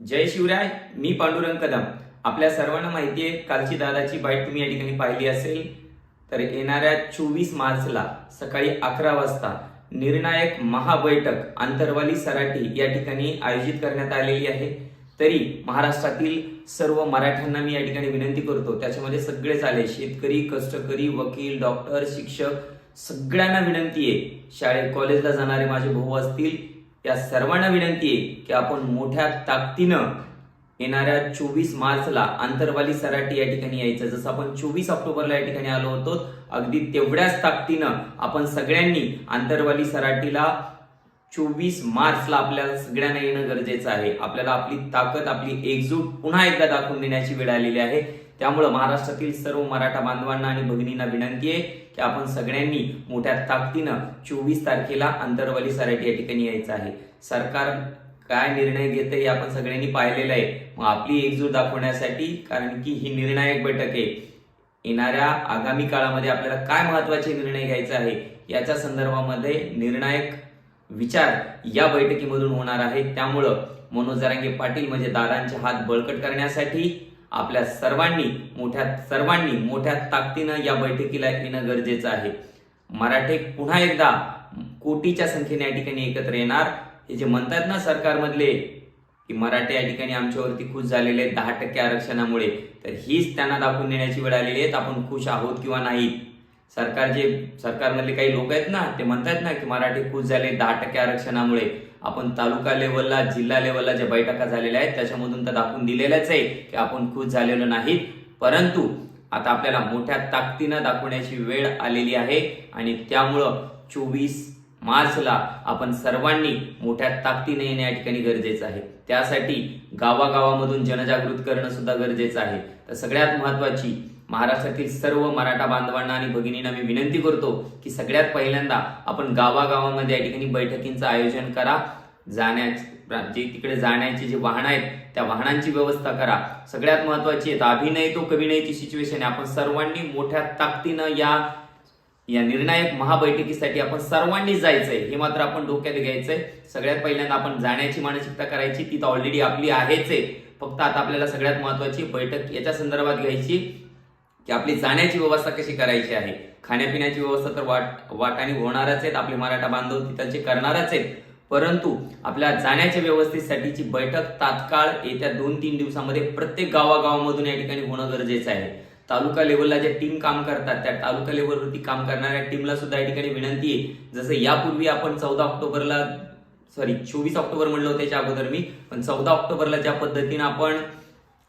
जय शिवराय मी पांडुरंग कदम. आपल्या सर्वांना माहिती आहे कालची दादाची बाईट तुम्ही या ठिकाणी पाहिली असेल. तर येणाऱ्या चोवीस मार्चला सकाळी अकरा वाजता निर्णायक महाबैठक आंतरवाली सराटी या ठिकाणी आयोजित करण्यात आलेली आहे. तरी महाराष्ट्रातील सर्व मराठ्यांना मी या ठिकाणी विनंती करतो त्याच्यामध्ये सगळेच आले. शेतकरी कष्टकरी वकील डॉक्टर शिक्षक सगळ्यांना विनंती आहे. शाळेत कॉलेजला जाणारे माझे भाऊ असतील या सर्वांना विनंती आहे की आपण मोठ्या ताकदीनं येणाऱ्या चोवीस मार्चला आंतरवाली सराटी या ठिकाणी यायचं. जसं आपण चोवीस ऑक्टोबरला या ठिकाणी आलो होतो अगदी तेवढ्याच ताकदीनं आपण सगळ्यांनी आंतरवाली सराटीला चोवीस मार्चला आपल्याला सगळ्यांना येणं गरजेचं आहे. आपल्याला आपली ताकद आपली एकजूट पुन्हा एकदा दाखवून देण्याची वेळ आलेली आहे. त्यामुळं महाराष्ट्रातील सर्व मराठा बांधवांना आणि भगिनींना विनंती आहे की आपण सगळ्यांनी मोठ्या ताकदीनं चोवीस तारखेला आंतरवाली सराटी या ठिकाणी यायचं आहे. सरकार काय निर्णय घेते हे आपण सगळ्यांनी पाहिलेलं आहे. मग आपली एकजूट दाखवण्यासाठी कारण की ही निर्णायक बैठक आहे. येणाऱ्या आगामी काळामध्ये आपल्याला काय महत्त्वाचे निर्णय घ्यायचा आहे याच्या संदर्भामध्ये निर्णायक विचार या बैठकीमधून होणार आहे त्यामुळं मनोज जरांगे पाटील म्हणजे दादांचे हात बळकट करण्यासाठी आपल्या सर्वांनी मोठ्या सर्वांनी मोठ्या ताकदीनं या बैठकीला येणं गरजेचं आहे. मराठे पुन्हा एकदा कोटीच्या संख्येने या ठिकाणी एकत्र येणार. हे जे म्हणतात ना सरकारमधले की मराठे या ठिकाणी आमच्यावरती खुश झालेले आहेत दहा टक्के आरक्षणामुळे तर हीच त्यांना दाखवून देण्याची वेळ आलेली आहे. आपण खुश आहोत किंवा नाही? सरकार जे सरकारमधले काही लोक आहेत ना ते म्हणतात ना की मराठी खुश झाले दहा टक्के आरक्षणामुळे. आपण तालुका लेवलला जिल्हा लेवलला ज्या बैठका झालेल्या आहेत त्याच्यामधून तर दाखवून दिलेलंच आहे की आपण खुश झालेलो नाहीत. परंतु आता आपल्याला मोठ्या ताकदीनं दाखवण्याची वेळ आलेली आहे आणि त्यामुळं चोवीस मार्चला आपण सर्वांनी मोठ्या ताकदीने येणे या ठिकाणी गरजेचं आहे. त्यासाठी गावागावामधून जनजागृत करणं सुद्धा गरजेचं आहे. तर सगळ्यात महत्वाची महाराष्ट्रातील सर्व मराठा बांधवांना आणि भगिनींना मी विनंती करतो की सगळ्यात पहिल्यांदा आपण गावागावामध्ये या ठिकाणी बैठकींचं आयोजन करा. जाण्या जे तिकडे जाण्याची जे वाहनं आहेत त्या वाहनांची व्यवस्था करा. सगळ्यात महत्वाची आहे अभिनय तो कविनयची सिच्युएशन आहे. आपण सर्वांनी मोठ्या ताकदीनं या या निर्णायक महाबैठकीसाठी आपण सर्वांनी जायचंय. हे मात्र आपण डोक्यात घ्यायचंय. सगळ्यात पहिल्यांदा आपण जाण्याची मानसिकता करायची. ती तर ऑलरेडी आपली आहेच आहे. फक्त आता आपल्याला सगळ्यात महत्वाची बैठक याच्या संदर्भात घ्यायची. की आपली जाण्याची व्यवस्था कशी करायची आहे? खाण्यापिण्याची व्यवस्था तर वाट वाटाने होणारच आहेत. आपले मराठा बांधव तिथं जे करणारच आहेत. परंतु आपल्या जाण्याच्या व्यवस्थेसाठीची बैठक तात्काळ येत्या दोन तीन दिवसामध्ये प्रत्येक गावागावामधून या ठिकाणी होणं गरजेचं आहे. तालुका लेवलला ज्या टीम काम करतात त्या तालुका लेवलवरती काम करणाऱ्या टीमला सुद्धा या ठिकाणी विनंती आहे. जसं यापूर्वी आपण चौदा ऑक्टोबरला सॉरी चोवीस ऑक्टोबर म्हणलं होतं त्याच्या अगोदर मी पण चौदा ऑक्टोबरला ज्या पद्धतीनं आपण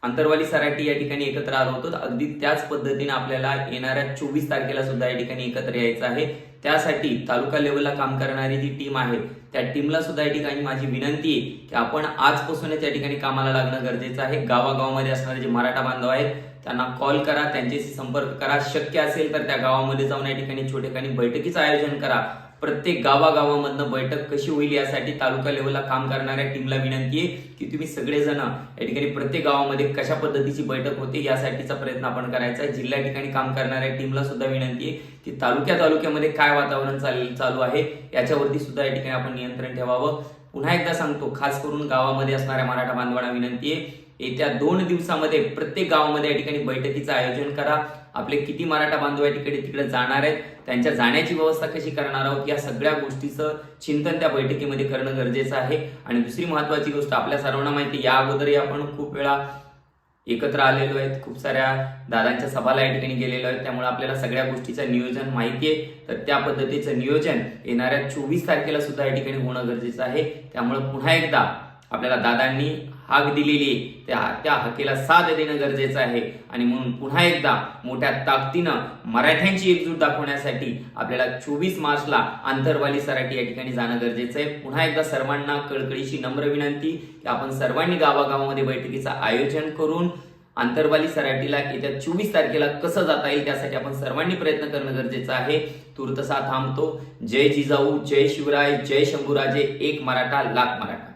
अंतरवाली सराटी या ठिकाणी एकत्र आलो होतो. अगदी त्याच पद्धतीने आपल्याला येणाऱ्या चोवीस तारखेला सुद्धा या ठिकाणी एकत्र यायचं आहे. त्यासाठी तालुका लेवलला काम करणारी जी टीम आहे त्या टीमला सुद्धा या ठिकाणी माझी विनंती आहे की आपण आजपासूनच या ठिकाणी कामाला लागणं गरजेचं आहे. गावागावामध्ये असणारे जे मराठा बांधव आहेत त्यांना कॉल करा त्यांच्याशी संपर्क करा. शक्य असेल तर त्या गावामध्ये जाऊन या ठिकाणी छोटेखानी बैठकीचं आयोजन करा. प्रत्येक गावागावामधनं बैठक कशी होईल यासाठी तालुका लेवलला काम करणाऱ्या टीमला विनंती आहे की तुम्ही सगळेजण या ठिकाणी प्रत्येक गावामध्ये कशा पद्धतीची बैठक होते यासाठीचा प्रयत्न आपण करायचा आहे. ठिकाणी काम करणाऱ्या टीमला सुद्धा विनंती आहे की तालुक्या तालुक्यामध्ये काय वातावरण चालेल चालू आहे याच्यावरती सुद्धा या ठिकाणी आपण नियंत्रण ठेवावं. पुन्हा एकदा सांगतो खास करून गावामध्ये असणाऱ्या मराठा बांधवांना विनंती आहे येत्या दोन दिवसामध्ये प्रत्येक गावामध्ये या ठिकाणी बैठकीचं आयोजन करा. आपले किती मराठा बांधव या ठिकाणी तिकडे जाणार आहेत त्यांच्या जाण्याची व्यवस्था कशी करणार आहोत या सगळ्या गोष्टीचं चिंतन त्या बैठकीमध्ये करणं गरजेचं आहे. आणि दुसरी महत्वाची गोष्ट आपल्या सर्वांना माहिती या अगोदरही आपण खूप वेळा एकत्र आलेलो आहेत. खूप साऱ्या दादांच्या सभाला या ठिकाणी गेलेलो आहेत. त्यामुळे आपल्याला सगळ्या गोष्टीचं नियोजन माहिती आहे. तर त्या पद्धतीचं नियोजन येणाऱ्या चोवीस तारखेला सुद्धा या ठिकाणी होणं गरजेचं आहे. त्यामुळे पुन्हा एकदा आपल्याला दादांनी हाक दिलेली त्या त्या हकेला साथ देणं गरजेचं आहे. आणि म्हणून पुन्हा एकदा मोठ्या ताकदीनं मराठ्यांची एकजूट दाखवण्यासाठी आपल्याला चोवीस मार्चला आंतरवाली सराटी या ठिकाणी जाणं गरजेचं आहे. पुन्हा एकदा सर्वांना कळकळीची नम्र विनंती की आपण सर्वांनी गावागावामध्ये बैठकीचं आयोजन करून आंतरवाली सराटीला येत्या चोवीस तारखेला कसं जाता येईल त्यासाठी आपण सर्वांनी प्रयत्न करणं गरजेचं आहे. तुर्तसा थांबतो. जय जिजाऊ जय शिवराय जय शंभूराजे एक मराठा लाख मराठा.